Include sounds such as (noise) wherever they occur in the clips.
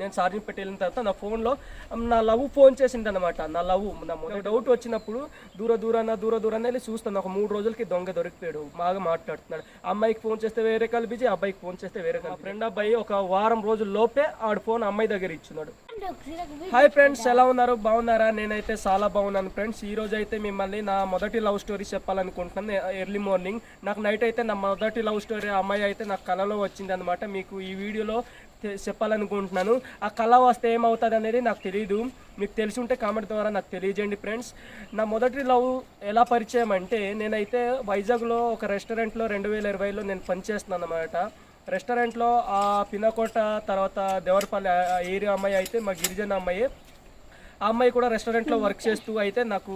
నేను ఛార్జింగ్ పెట్టి వెళ్ళిన తర్వాత నా ఫోన్లో నా లవ్ ఫోన్ చేసింది అనమాట నా లవ్ నా మొదటి డౌట్ వచ్చినప్పుడు దూర దూరాన దూర దూరాన వెళ్ళి చూస్తాను. ఒక మూడు రోజులకి దొంగ దొరికిపోయాడు. బాగా మాట్లాడుతున్నాడు. అమ్మాయికి ఫోన్ చేస్తే వేరే కాలు బిజీ అబ్బాయికి ఫోన్ చేస్తే వేరే కాలు ఫ్రెండ్ అబ్బాయి ఒక వారం రోజుల లోపే ఆడు ఫోన్ అమ్మాయి దగ్గర ఇచ్చినాడు హాయ్ ఫ్రెండ్స్ ఎలా ఉన్నారు? బాగున్నారా? నేనైతే చాలా బాగున్నాను ఫ్రెండ్స్ ఈ రోజు అయితే మిమ్మల్ని నా మొదటి లవ్ స్టోరీ చెప్పాలనుకుంటున్నాను. ఎర్లీ మార్నింగ్ నాకు నైట్ అయితే నా మొదటి లవ్ స్టోరీ అమ్మాయి అయితే నాకు కళలో వచ్చింది అనమాట మీకు ఈ వీడియోలో చెప్పాలనుకుంటున్నాను. ఆ కళ వస్తే ఏమవుతుంది అనేది నాకు తెలియదు మీకు తెలిసి ఉంటే కామెంట్ ద్వారా నాకు తెలియజేయండి ఫ్రెండ్స్. నా మొదటి లవ్ ఎలా పరిచయం అంటే నేనైతే వైజాగ్లో ఒక రెస్టారెంట్లో రెండు వేల ఇరవైలో నేను పనిచేస్తున్నాను అనమాట రెస్టారెంట్లో ఆ పినకోట తర్వాత దేవరపల్లి ఏరియా అమ్మాయి అయితే మా గిరిజన అమ్మాయి. ఆ అమ్మాయి కూడా రెస్టారెంట్లో వర్క్ చేస్తూ అయితే నాకు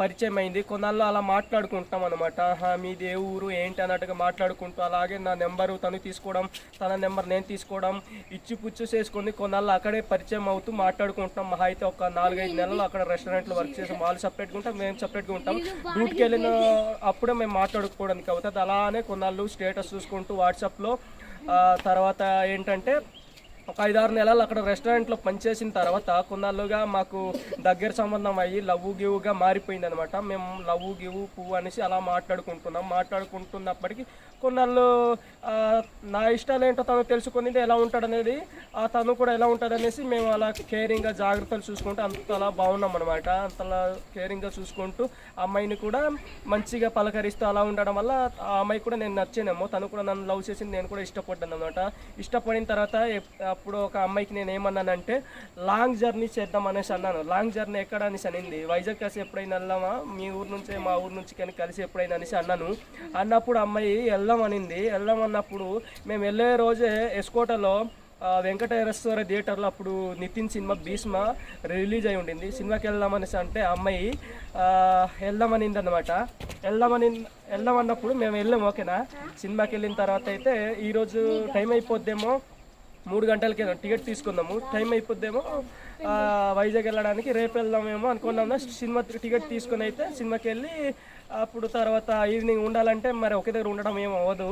పరిచయం అయింది. కొన్నాళ్ళు అలా మాట్లాడుకుంటాం అనమాట మీది ఏ ఊరు ఏంటి అన్నట్టుగా మాట్లాడుకుంటూ అలాగే నా నెంబరు తను తీసుకోవడం తన నెంబర్ నేను తీసుకోవడం ఇచ్చి పుచ్చు చేసుకొని కొన్నాళ్ళు అక్కడే పరిచయం అవుతూ మాట్లాడుకుంటాం మహా అయితే ఒక నాలుగైదు నెలలు అక్కడ రెస్టారెంట్లో వర్క్ చేసాం వాళ్ళు సపరేట్గా ఉంటాం మేము సపరేట్గా ఉంటాం. డ్యూటీకి వెళ్ళిన అప్పుడే మేము మాట్లాడుకోవడానికి అవుతుంది. అలానే కొన్నాళ్ళు స్టేటస్ చూసుకుంటూ వాట్సాప్లో తర్వాత ఏంటంటే ఒక ఐదారు నెలలు అక్కడ రెస్టారెంట్లో పనిచేసిన తర్వాత కొన్నాళ్ళుగా మాకు దగ్గర సంబంధం అయ్యి లవ్ గివ్గా మారిపోయింది అనమాట మేము లవ్ గివ్ పువ్వు అనేసి అలా మాట్లాడుకుంటున్నాం. మాట్లాడుకుంటున్నప్పటికీ కొన్నాళ్ళు నా ఇష్టాలు ఏంటో తను తెలుసుకునేది ఎలా ఉంటాడనేది ఆ తను కూడా ఎలా ఉంటుంది అనేసి మేము అలా కేరింగ్గా జాగ్రత్తలు చూసుకుంటూ అంతలా బాగున్నాం అనమాట అంతలా కేరింగ్గా చూసుకుంటూ అమ్మాయిని కూడా మంచిగా పలకరిస్తూ అలా ఉండడం వల్ల ఆ అమ్మాయి కూడా నేను నచ్చానేమో. తను కూడా నన్ను లవ్ చేసింది నేను కూడా ఇష్టపడ్డాను అనమాట ఇష్టపడిన తర్వాత అప్పుడు ఒక అమ్మాయికి నేను ఏమన్నానంటే లాంగ్ జర్నీ చేద్దాం అనేసి అన్నాను. లాంగ్ జర్నీ ఎక్కడ అనేసి అనింది. వైజాగ్ కలిసి ఎప్పుడైనా వెళ్దామా మీ ఊరు నుంచే మా ఊరు నుంచి కానీ కలిసి ఎప్పుడైనా అనేసి అన్నాను. అన్నప్పుడు అమ్మాయి వెళ్దాం వెళ్దామనింది. వెళ్దామన్నప్పుడు మేము వెళ్ళే రోజే ఎస్కోటలో వెంకటేశ్వర థియేటర్లో అప్పుడు నితిన్ సినిమా భీష్మ రిలీజ్ అయి ఉండింది. సినిమాకి వెళ్దామనేసి అంటే అమ్మాయి వెళ్దామనింది అనమాట వెళ్దామని వెళ్దామన్నప్పుడు మేము వెళ్ళాము ఓకేనా? సినిమాకి వెళ్ళిన తర్వాత అయితే ఈరోజు టైం అయిపోద్దేమో మూడు గంటలకి టికెట్ తీసుకుందాము టైం అయిపోద్దేమో వైజాగ్ వెళ్ళడానికి రేపు వెళ్దామేమో అనుకున్నాం. సినిమా టికెట్ తీసుకుని అయితే సినిమాకి వెళ్ళి అప్పుడు తర్వాత ఈవినింగ్ ఉండాలంటే మరి ఒకే దగ్గర ఉండడం ఏమో అవ్వదు.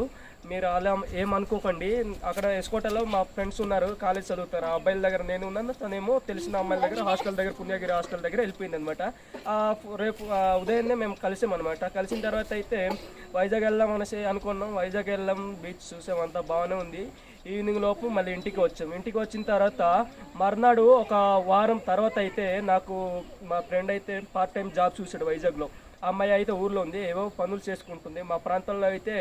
మీరు అలా ఏమనుకోకండి. అక్కడ ఎస్కోటలో మా ఫ్రెండ్స్ ఉన్నారు కాలేజ్ చదువుతారు. ఆ అబ్బాయిల దగ్గర నేను ఉన్నాను. తనేమో తెలిసిన అమ్మాయిల దగ్గర హాస్టల్ దగ్గర పుణ్యగిరి హాస్టల్ దగ్గర వెళ్ళిపోయింది అనమాట రేపు ఉదయాన్నే మేము కలిసామన్నమాట కలిసిన తర్వాత అయితే వైజాగ్ వెళ్దాం అనేసి అనుకున్నాం. వైజాగ్ వెళ్ళాం బీచ్ చూసాం. అంతా బాగానే ఉంది. ఈవినింగ్ లోపు మళ్ళీ ఇంటికి వచ్చాం. ఇంటికి వచ్చిన తర్వాత మర్నాడు ఒక వారం తర్వాత అయితే నాకు మా ఫ్రెండ్ అయితే పార్ట్ టైం జాబ్ చూసాడు వైజాగ్లో. అమ్మాయి అయితే ఊర్లో ఉంది ఏవో పనులు చేసుకుంటుంది. మా ప్రాంతంలో అయితే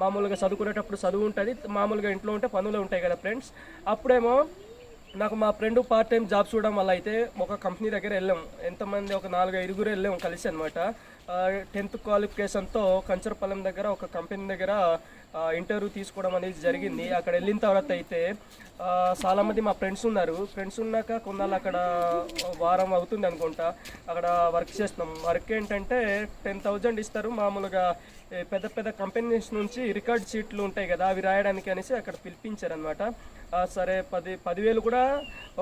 మామూలుగా చదువుకునేటప్పుడు చదువు ఉంటుంది మామూలుగా ఇంట్లో ఉంటే పనులు ఉంటాయి కదా ఫ్రెండ్స్ అప్పుడేమో నాకు మా ఫ్రెండ్ పార్ట్ టైం జాబ్ చూడడం వల్ల అయితే ఒక కంపెనీ దగ్గర వెళ్ళాం. ఎంతమంది? ఒక నాలుగు ఐదుగురు వెళ్ళాం కలిసి అనమాట టెన్త్ క్వాలిఫికేషన్తో కంచరపాలెం దగ్గర ఒక కంపెనీ దగ్గర ఇంటర్వ్యూ తీసుకోవడం అనేది జరిగింది. అక్కడ వెళ్ళిన తర్వాత అయితే చాలామంది మా ఫ్రెండ్స్ ఉన్నారు. ఫ్రెండ్స్ ఉన్నాక కొన్నాళ్ళు అక్కడ వారం అవుతుంది అనుకుంటా. అక్కడ వర్క్ చేస్తున్నాం. వర్క్ ఏంటంటే టెన్ థౌజండ్ ఇస్తారు. మామూలుగా పెద్ద పెద్ద కంపెనీస్ నుంచి రికార్డ్ షీట్లు ఉంటాయి కదా అవి రాయడానికి అనేసి అక్కడ పిలిపించారనమాట సరే పది పదివేలు కూడా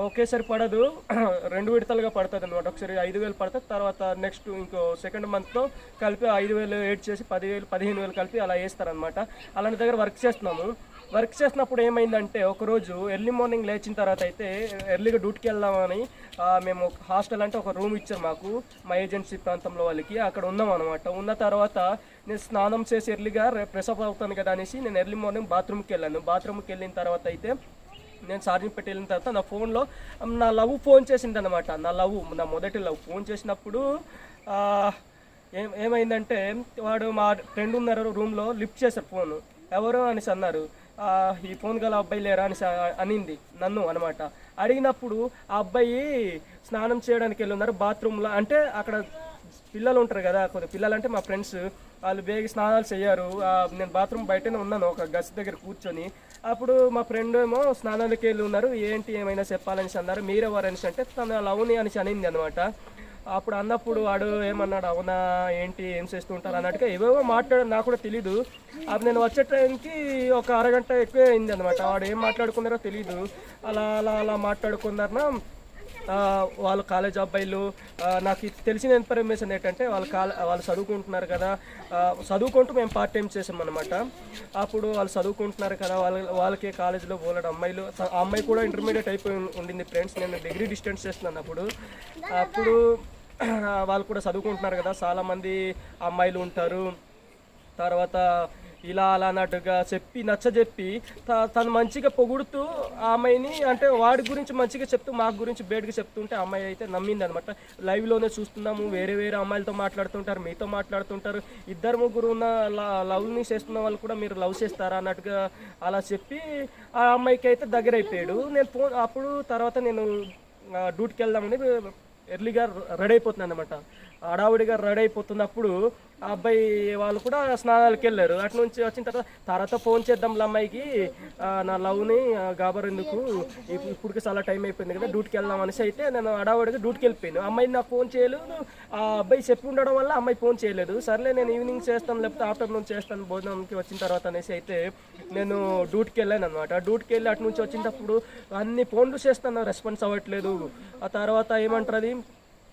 ఒకేసారి పడదు. (clears throat) రెండు విడతలుగా పడుతుంది అనమాట ఒకసారి ఐదు వేలు పడుతుంది తర్వాత నెక్స్ట్ ఇంకో సెకండ్ మంత్తో కలిపి ఐదు వేలు ఏడ్ చేసి పదివేలు పదిహేను వేలు కలిపి అలా వేస్తారనమాట అలాంటి దగ్గర వర్క్ చేస్తున్నాము. వర్క్ చేసినప్పుడు ఏమైందంటే ఒకరోజు ఎర్లీ మార్నింగ్ లేచిన తర్వాత అయితే ఎర్లీగా డ్యూటీకి వెళ్దామని మేము మేము హాస్టల్ అంటే ఒక రూమ్ ఇచ్చారు మాకు మా ఏజెన్సీ ప్రాంతంలో వాళ్ళకి. అక్కడ ఉన్నాం అనమాట ఉన్న తర్వాత నేను స్నానం చేసి ఎర్లీగా ఫ్రెష్ అప్ అవుతాను కదా అనేసి నేను ఎర్లీ మార్నింగ్ బాత్రూమ్కి వెళ్ళాను. బాత్రూమ్కి వెళ్ళిన తర్వాత అయితే నేను ఛార్జింగ్ పెట్టి వెళ్ళిన తర్వాత నా ఫోన్లో నా లవ్ ఫోన్ చేసింది అనమాట నా లవ్ నా మొదటి లవ్ ఫోన్ చేసినప్పుడు ఏం ఏమైందంటే వాడు మా ఫ్రెండ్ ఉన్నారు రూమ్లో లిఫ్ట్ చేశారు ఫోన్ ఎవరు అనేసి అన్నారు ఈ ఫోన్ గల అబ్బాయి లేరా? అనేసి అనింది నన్ను అనమాట అడిగినప్పుడు ఆ అబ్బాయి స్నానం చేయడానికి వెళ్ళి ఉన్నారు బాత్రూంలో అంటే అక్కడ పిల్లలు ఉంటారు కదా కొద్ది పిల్లలు అంటే మా ఫ్రెండ్స్ వాళ్ళు బేగ స్నానాలు చేయరు. నేను బాత్రూమ్ బయటనే ఉన్నాను ఒక గస్ దగ్గర కూర్చొని. అప్పుడు మా ఫ్రెండ్ ఏమో స్నానాలకి వెళ్ళి ఉన్నారు ఏంటి ఏమైనా చెప్పాలనేసి అన్నారు. మీరెవరు అనేసి అంటే తను లవ్ని అనేసి అనింది అనమాట అప్పుడు అన్నప్పుడు వాడు ఏమన్నాడు అవునా ఏంటి ఏం చేస్తూ ఉంటారు అన్నట్టుగా ఏవేవో మాట్లాడ నాకు కూడా తెలీదు. అప్పుడు నేను వచ్చే టైంకి ఒక అరగంట ఎక్కువ అయింది అనమాట వాడు ఏం మాట్లాడుకున్నారో తెలీదు. అలా అలా అలా మాట్లాడుకున్నారనా వాళ్ళ కాలేజ్ అబ్బాయిలు నాకు తెలిసిన ఇన్ఫర్మేషన్ ఏంటంటే వాళ్ళు కాల వాళ్ళు చదువుకుంటున్నారు కదా చదువుకుంటూ మేము పార్ట్ టైం చేసాం అనమాట అప్పుడు వాళ్ళు చదువుకుంటున్నారు కదా వాళ్ళ వాళ్ళకి కాలేజీలో పోలడం అమ్మాయిలు. ఆ అమ్మాయి కూడా ఇంటర్మీడియట్ అయిపోయి ఉండింది ఫ్రెండ్స్ నేను డిగ్రీ డిస్టెన్స్ చేస్తున్నాను అప్పుడు. అప్పుడు (clears throat) వాళ్ళు కూడా చదువుకుంటున్నారు కదా చాలామంది అమ్మాయిలు ఉంటారు. తర్వాత ఇలా అలా అన్నట్టుగా చెప్పి నచ్చజెప్పి త- తను మంచిగా పొగుడుతూ ఆ అమ్మాయిని అంటే వాడి గురించి మంచిగా చెప్తూ మా గురించి బేడ్గా చెప్తుంటే అమ్మాయి అయితే నమ్మింది అనమాట లైవ్లోనే చూస్తున్నాము వేరే వేరే అమ్మాయిలతో మాట్లాడుతుంటారు మీతో మాట్లాడుతుంటారు. ఇద్దరు ముగ్గురు ఉన్న లవ్ని చేస్తున్న వాళ్ళు కూడా మీరు లవ్ చేస్తారా అన్నట్టుగా అలా చెప్పి ఆ అమ్మాయికి అయితే దగ్గర అయిపోయాడు నేను ఫోన్ అప్పుడు తర్వాత నేను డ్యూటీకి వెళ్దామని ఎర్లీగా రెడీ అయిపోతున్నాను అనమాట హడావుడిగా రెడీ అయిపోతున్నప్పుడు ఆ అబ్బాయి వాళ్ళు కూడా స్నానాలకు వెళ్ళారు. అటు నుంచి వచ్చిన తర్వాత తర్వాత ఫోన్ చేద్దాం అమ్మాయికి. నా లవ్ని గాబర్ ఎందుకు? ఇప్పు- ఇప్పటికి చాలా టైం అయిపోయింది కదా డ్యూటీకి వెళ్దాం అనేసి అయితే నేను అడావడిగా డ్యూటీకి వెళ్ళిపోయాను. అమ్మాయి నాకు ఫోన్ చేయలేదు. ఆ అబ్బాయి చెప్పి ఉండడం వల్ల అమ్మాయి ఫోన్ చేయలేదు. సర్లే నేను ఈవినింగ్ చేస్తాను లేకపోతే ఆఫ్టర్నూన్ చేస్తాను భోజనంకి వచ్చిన తర్వాత అనేసి అయితే నేను డ్యూటీకి వెళ్ళాను అనమాట డ్యూటీకి వెళ్ళి అటు నుంచి వచ్చినప్పుడు అన్ని ఫోన్లు చేస్తాను రెస్పాన్స్ అవ్వట్లేదు. ఆ తర్వాత ఏమంటారు అది?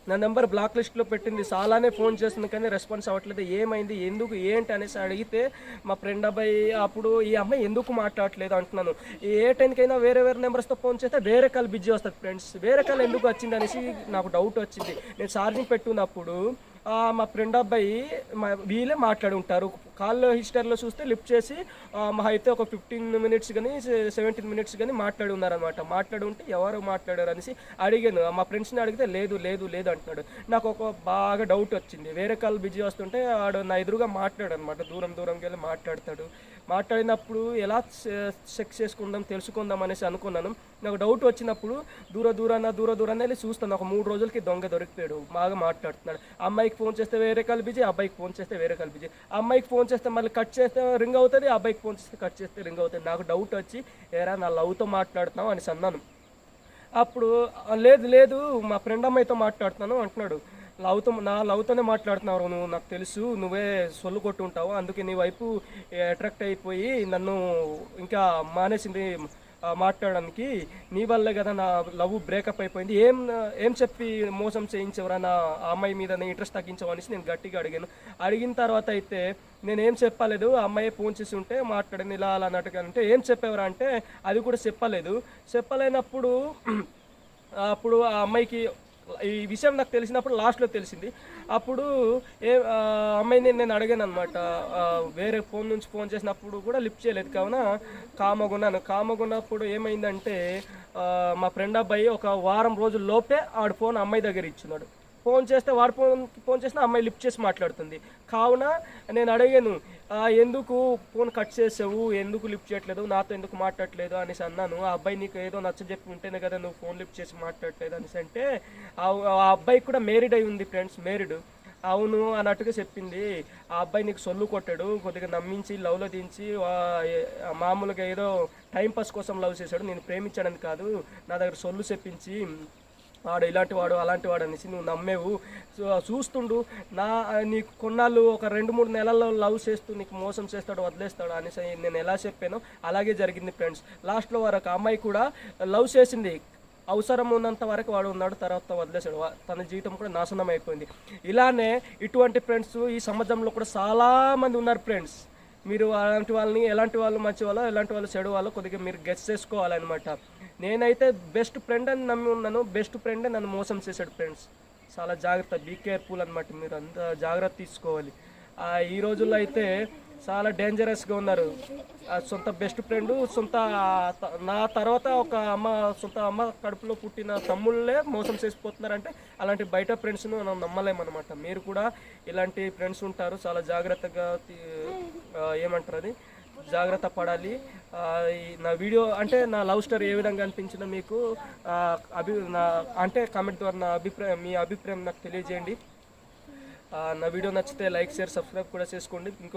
నా నెంబర్ బ్లాక్ లిస్ట్లో పెట్టింది. చాలానే ఫోన్ చేస్తుంది కానీ రెస్పాన్స్ అవ్వట్లేదు. ఏమైంది? ఎందుకు? ఏంటి? అనేసి అడిగితే మా ఫ్రెండ్ అబ్బాయి అప్పుడు ఈ అమ్మాయి ఎందుకు మాట్లాడట్లేదు? అంటున్నాను. ఏ టైంకైనా వేరే వేరే నెంబర్స్తో ఫోన్ చేస్తే వేరే కాల్ బిజీ వస్తుంది ఫ్రెండ్స్. వేరే కాల్ ఎందుకు వచ్చింది? అనేసి నాకు డౌట్ వచ్చింది. నేను ఛార్జింగ్ పెట్టుకున్నప్పుడు మా ఫ్రెండ్ అబ్బాయి మా వీళ్ళే మాట్లాడి ఉంటారు కాల్లో హిస్టరీలో చూస్తే లిఫ్ట్ చేసి మా అయితే ఒక ఫిఫ్టీన్ మినిట్స్ కానీ సెవెంటీన్ మినిట్స్ కానీ మాట్లాడి ఉన్నారనమాట మాట్లాడి ఉంటే ఎవరు మాట్లాడారు అనేసి అడిగాను. మా ఫ్రెండ్స్ని అడిగితే లేదు లేదు లేదు అంటున్నాడు. నాకు ఒక బాగా డౌట్ వచ్చింది. వేరే కాల్ బిజీ వస్తుంటే వాడు నా ఎదురుగా మాట్లాడనమాట. దూరం దూరంకి వెళ్ళి మాట్లాడతాడు. మాట్లాడినప్పుడు ఎలా సెక్స్ చేసుకుందాం తెలుసుకుందాం అనేసి అనుకున్నాను. నాకు డౌట్ వచ్చినప్పుడు దూర దూరాన దూర దూరాన్ని వెళ్ళి చూస్తాను. ఒక మూడు రోజులకి దొంగ దొరికిపోయాడు. బాగా మాట్లాడుతున్నాడు. అమ్మాయికి ఫోన్ చేస్తే వేరే కాల్ బిజీ అబ్బాయికి ఫోన్ చేస్తే వేరే కాల్ బిజీ. అమ్మాయికి ఫోన్ చేస్తే మళ్ళీ కట్ చేస్తే రింగ్ అవుతుంది అబ్బాయికి ఫోన్ చేస్తే కట్ చేస్తే రింగ్ అవుతుంది. నాకు డౌట్ వచ్చి ఏరా నా లవ్తో మాట్లాడుతున్నావు అనేసి అన్నాను. అప్పుడు లేదు లేదు మా ఫ్రెండ్ అమ్మాయితో మాట్లాడుతున్నాను అంటున్నాడు. లవ్తో నా లవ్తోనే మాట్లాడుతున్నావు నువ్వు. నాకు తెలుసు నువ్వే సొల్లు కొట్టుంటావు. అందుకే నీ వైపు అట్రాక్ట్ అయిపోయి నన్ను ఇంకా మానేసింది మాట్లాడడానికి. నీ వల్లే కదా నా లవ్ బ్రేకప్ అయిపోయింది. ఏం ఏం చెప్పి మోసం చేయించవరా నా అమ్మాయి మీద? ఇంట్రెస్ట్ తగ్గించవు అనేసి నేను గట్టిగా అడిగాను. అడిగిన తర్వాత అయితే నేను ఏం చెప్పలేదు. ఆ అమ్మాయి ఫోన్ చేసి ఉంటే మాట్లాడింది ఇలా అలా అన్నట్టుగా అంటే ఏం చెప్పేవరా అంటే అది కూడా చెప్పలేదు. చెప్పలేనప్పుడు (clears throat) అప్పుడు ఆ అమ్మాయికి ఈ విషయం నాకు తెలిసినప్పుడు లాస్ట్లో తెలిసింది. అప్పుడు ఏ అమ్మాయిని నేను అడిగాను అనమాట వేరే ఫోన్ నుంచి ఫోన్ చేసినప్పుడు కూడా లిఫ్ట్ చేయలేదు. కావున కామగున్నాను. కామగున్నప్పుడు ఏమైందంటే మా ఫ్రెండ్ అబ్బాయి ఒక వారం రోజుల లోపే ఆడు ఫోన్ అమ్మాయి దగ్గర ఇచ్చున్నాడు. ఫోన్ చేస్తే వాడు ఫోన్ ఫోన్ చేసినా అమ్మాయి లిఫ్ట్ చేసి మాట్లాడుతుంది. కావున నేను అడిగాను ఎందుకు ఫోన్ కట్ చేసావు? ఎందుకు లిఫ్ట్ చేయట్లేదు? నాతో ఎందుకు మాట్లాడలేదు అనేసి అన్నాను. ఆ అబ్బాయి నీకు ఏదో నచ్చజెప్పి ఉంటేనే కదా నువ్వు ఫోన్ లిఫ్ట్ చేసి మాట్లాడలేదు అనేసి అంటే ఆ అబ్బాయి అబ్బాయికి కూడా మేరీడ్ అయి ఉంది ఫ్రెండ్స్ మేరీడ్ అవును అన్నట్టుగా చెప్పింది. ఆ అబ్బాయి నీకు సొల్లు కొట్టాడు కొద్దిగా నమ్మించి లవ్లో దించి మామూలుగా ఏదో టైం పాస్ కోసం లవ్ చేశాడు. నేను ప్రేమించాడని కాదు నా దగ్గర సొల్లు చెప్పించి వాడు ఇలాంటి వాడు అలాంటి వాడు అనేసి నువ్వు నమ్మేవు. చూస్తుండు నా నీకు కొన్నాళ్ళు ఒక రెండు మూడు నెలల్లో లవ్ చేస్తూ నీకు మోసం చేస్తాడు వదిలేస్తాడు అనేసి నేను ఎలా చెప్పానో అలాగే జరిగింది ఫ్రెండ్స్. లాస్ట్లో వరకు అమ్మాయి కూడా లవ్ చేసింది. అవసరం ఉన్నంత వరకు వాడు ఉన్నాడు తర్వాత వదిలేశాడు. తన జీవితం కూడా నాశనం అయిపోయింది. ఇలానే ఇటువంటి ఫ్రెండ్స్ ఈ సమాజంలో కూడా చాలామంది ఉన్నారు ఫ్రెండ్స్. మీరు అలాంటి వాళ్ళని ఎలాంటి వాళ్ళు మంచి వాళ్ళో ఎలాంటి వాళ్ళు చెడు వాళ్ళో కొద్దిగా మీరు గెస్ చేసుకోవాలన్నమాట. నేనైతే బెస్ట్ ఫ్రెండ్ అని నమ్మి ఉన్నాను. బెస్ట్ ఫ్రెండే నన్ను మోసం చేశాడు ఫ్రెండ్స్. చాలా జాగ్రత్త బీ కేర్ఫుల్ అనమాట మీరు. అంత జాగ్రత్త తీసుకోవాలి. ఈ రోజుల్లో అయితే చాలా డేంజరస్గా ఉన్నారు. సొంత బెస్ట్ ఫ్రెండ్ సొంత నా తర్వాత ఒక అమ్మ సొంత అమ్మ కడుపులో పుట్టిన తమ్ముళ్ళే మోసం చేసిపోతున్నారంటే అలాంటి బయట ఫ్రెండ్స్ను మనం నమ్మలేమన్నమాట మీరు కూడా ఇలాంటి ఫ్రెండ్స్ ఉంటారు. చాలా జాగ్రత్తగా తీ- ఏమంటారు అది? జాగ్రత్త పడాలి. నా వీడియో అంటే నా లవ్ స్టోరీ ఏ విధంగా అనిపించిందో మీకు అభి నా అంటే కామెంట్ ద్వారా నా అభిప్రాయం మీ అభిప్రాయం నాకు తెలియజేయండి. నా వీడియో నచ్చితే లైక్ షేర్ సబ్స్క్రైబ్ కూడా చేసుకోండి. ఇంకో